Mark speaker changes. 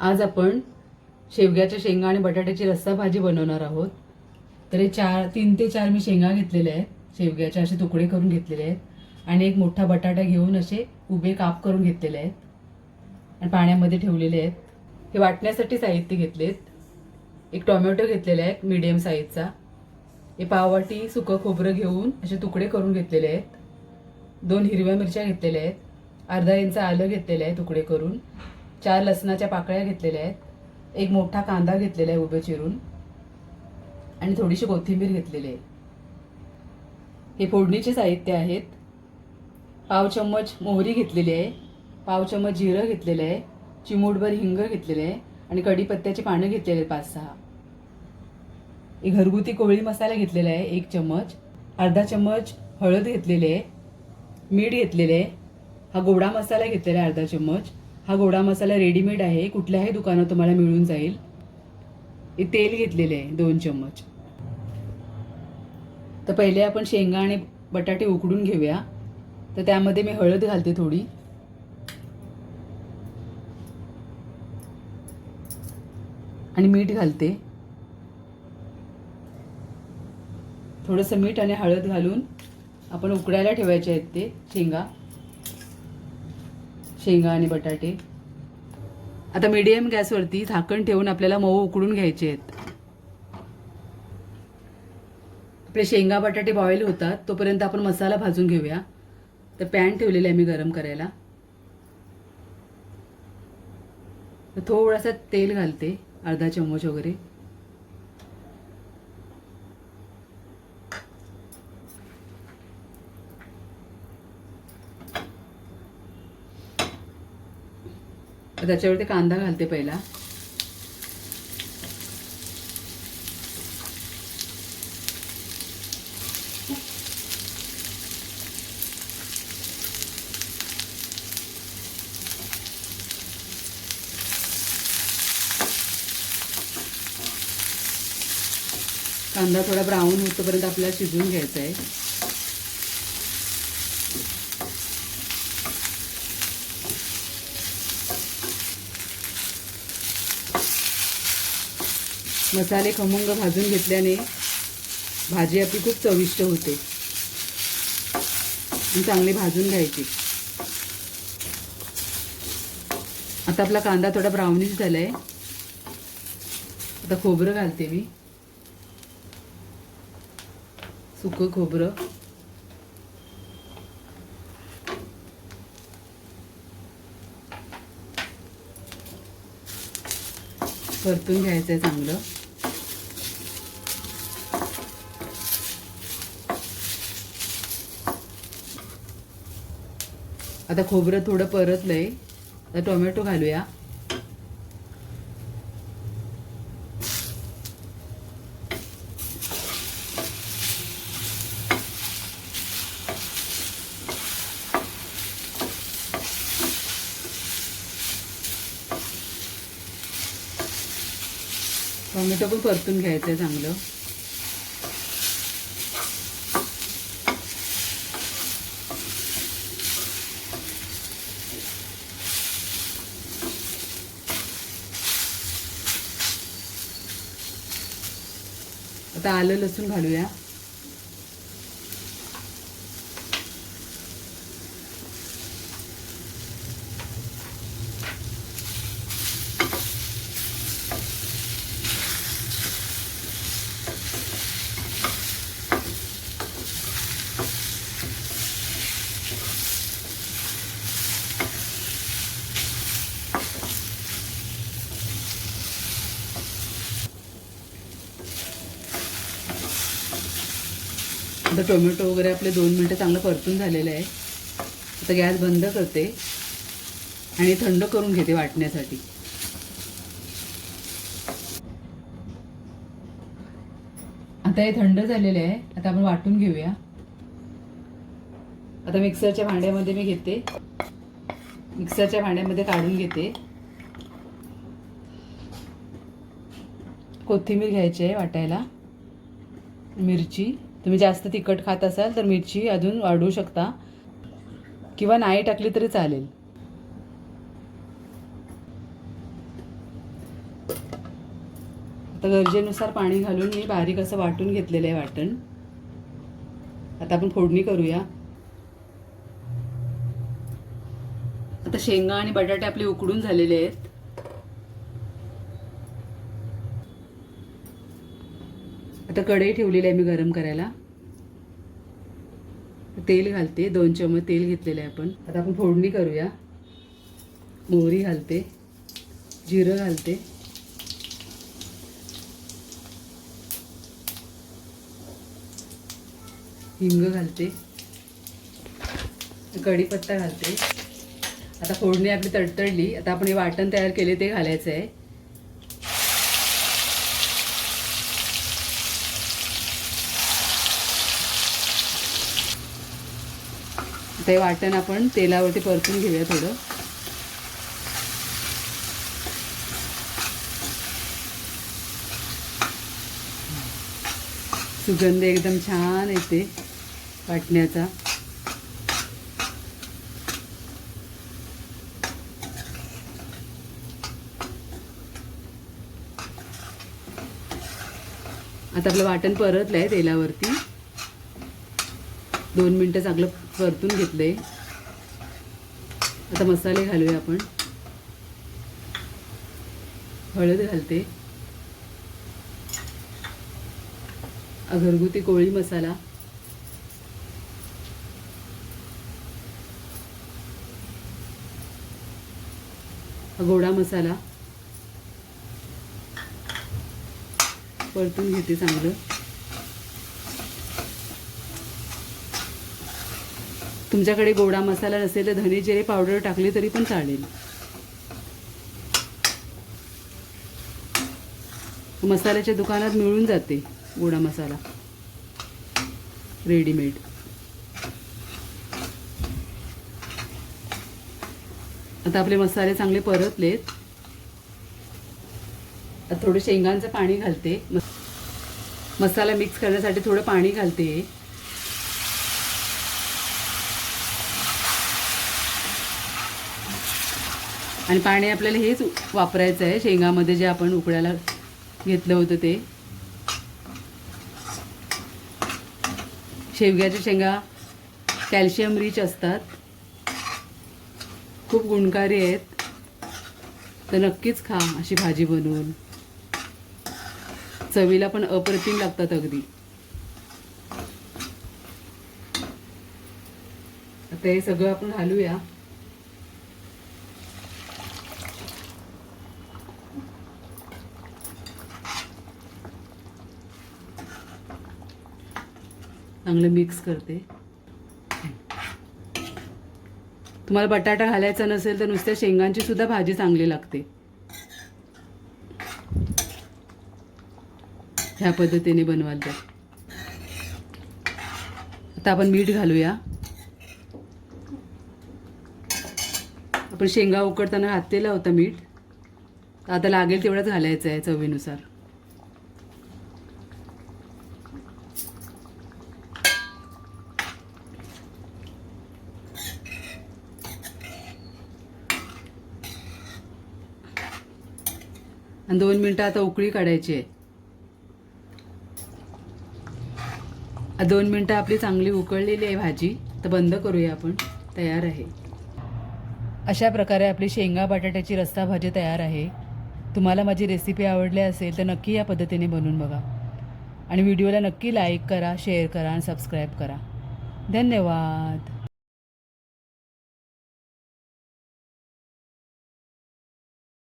Speaker 1: आज आपण शेवग्याच्या शेंगा आणि बटाट्याची रस्सा भाजी बनवणार आहोत. तर हे चार तीन ते चार मी शेंगा घेतलेल्या आहेत. शेवग्याचे असे तुकडे करून घेतलेले आहेत. आणि एक मोठा बटाटा घेऊन असे उभे काप करून घेतलेले आहेत. आणि पाण्यामध्ये ठेवलेले आहेत. हे वाटण्यासाठी साहित्य घेतलेत. एक टोमॅटो घेतलेला आहे मीडियम साईजचा. हे पाववाटी सुकं खोबरं घेऊन असे तुकडे करून घेतलेले आहेत. दोन हिरव्या मिरच्या घेतलेल्या आहेत. अर्धा इंच आलं घेतलेलं आहे तुकडे करून. चार लसणाच्या पाकळ्या घेतलेल्या आहेत. एक मोठा कांदा घेतलेला आहे उभे चिरून. आणि थोडीशी कोथिंबीर घेतलेली आहे. हे फोडणीचे साहित्य आहेत. पाव चम्मच मोहरी घेतलेली आहे. पाव चम्मच जिरं घेतलेलं आहे. चिमूटभर हिंग घेतलेले आहे. आणि कढीपत्त्याची पानं घेतलेले आहेत पाच सहा. एक घरगुती कोळी मसाला घेतलेला आहे एक चम्मच. अर्धा चम्मच हळद घेतलेली आहे. मीठ घेतलेले आहे. हा गोडा मसाला घेतलेला आहे अर्धा चम्मच. हा गोडा मसाला रेडीमेड आहे. कुठल्याही दुकानात तुम्हाला मिळून जाईल. हे तेल घेतलेले आहे दोन चम्मच. तर पहिले आपण शेंगा आणि बटाटे उकडून घेऊया. तर त्यामध्ये मी हळद घालते थोडी. आणि मीठ घालते. थोडंसं मीठ आणि हळद घालून आपण उकडायला ठेवायचे आहेत ते शेंगा. शेंगा आणि बटाटे. आता मीडियम गॅसवरती झाकण ठेवून आपल्याला मऊ उकडून घ्यायचे आहेत. आपले शेंगा बटाटे बॉईल होतात तोपर्यंत आपण मसाला भाजून घेऊया. तर पॅन ठेवलेलं आहे मी गरम करायला. तर थोडासा तेल घालते अर्धा चम्मच वगैरे. हो त्याच्यावरती कांदा घालते पहिला. कांदा थोडा ब्राऊन होतोपर्यंत आपल्याला शिजवून घ्यायचा आहे मसाले खमंग भाजून घेतल्याने भाजी आपली खूप चविष्ट होते. चांगली भाजून घ्यायची. आता आपला कांदा थोडा ब्राउनिश झालाय. आता खोबरं घालते मी. सुकं खोबरं. परतून घ्यायचं आहे चांगलं. आता खोबरं थोडं परतलंय. आता टोमॅटो घालूया. टोमॅटो पण परतून घ्यायचं आहे चांगलं. आता आलं लसूण घालूया. आता टोमॅटो वगैरे आपले दोन मिनटं चांगलं परतून झालेलं आहे. आता गॅस बंद करते. आणि थंड करून घेते वाटण्यासाठी. आता हे थंड झालेले आहे. आता आपण वाटून घेऊया. आता मिक्सरच्या भांड्यामध्ये मी घेते. मिक्सरच्या भांड्यामध्ये काढून घेते. कोथिंबीर घ्यायची आहे वाटायला. मिरची. तुम्ही जास्त तिखट खात असाल तर मिरची अजून वाढवू शकता. किंवा नाही टाकली तरी चालेल. आता गरजेनुसार पाणी घालून मी बारीक असं वाटून घेतलेलं आहे वाटण. आता आपण फोडणी करूया. आता शेंगा आणि बटाटे आपले उकडून झालेले आहेत. आता कढई ठेवलेली आहे मी गरम करायला. तेल घालते दोन चमच तेल घेतलेलं आहे आपण. आता आपण फोडणी करूया. मोहरी घालते जिरं घालते. हिंग घालते. कढीपत्ता घालते. आता फोडणी आपली तडतडली आता आपण हे वाटण तयार केले ते घालायचं आहे. ते वाटण आपण तेलावरती परतून घेऊया थोडं. सुगंध एकदम छान येते वाटण्याचा. आता आपलं वाटण परतलं आहे तेलावरती. दोन मिनटं चांगलं परतून घेतले. आता मसाले घालूया आपण. हळद घालते. घरगुती कोळी मसाला. गोडा मसाला. परतून घेते चांगलं. तुमच्याकडे गोडा मसाला नसेल तर धने जिरे पावडर टाकली तरी पण चालेल. मसाल्याच्या दुकानात मिळून जाते गोडा मसाला. रेडीमेड आता आपले मसाले चांगले परतलेत. आता थोडं शेंगांचं पाणी घालते. मस- मसाला मिक्स करण्यासाठी थोडं पाणी घालते. आणि पाणी आपल्याला हेच वापरायचं आहे. शेंगामध्ये जे आपण उकडायला घेतलं होतं ते. शेवग्याच्या शेंगा कॅल्शियम रिच असतात. खूप गुणकारी आहेत. तर नक्कीच खा अशी भाजी बनवून. चवीला पण अप्रतिम लागतात अगदी. आता हे सगळं आपण घालूया. चांगलं मिक्स करते. तुम्हाला बटाटा घालायचा नसेल तर नुसत्या शेंगांची सुद्धा भाजी चांगली लागते. ह्या पद्धतीने बनवाल तर. आता आपण मीठ घालूया. आपण शेंगा उकडताना घातलेला होता मीठ. आता लागेल तेवढंच घालायचं आहे चवीनुसार. आणि दोन मिनटं आता उकळी काढायची आहे. दोन मिनटं आपली चांगली उकळलेली आहे भाजी. तर बंद करूया आपण. तयार आहे. अशा प्रकारे आपली शेंगा बटाट्याची रस्ता भाजी तयार आहे. तुम्हाला माझी रेसिपी आवडली असेल तर नक्की या पद्धतीने बनवून बघा. आणि व्हिडिओला नक्की लाईक करा शेअर करा आणि सबस्क्राईब करा. धन्यवाद.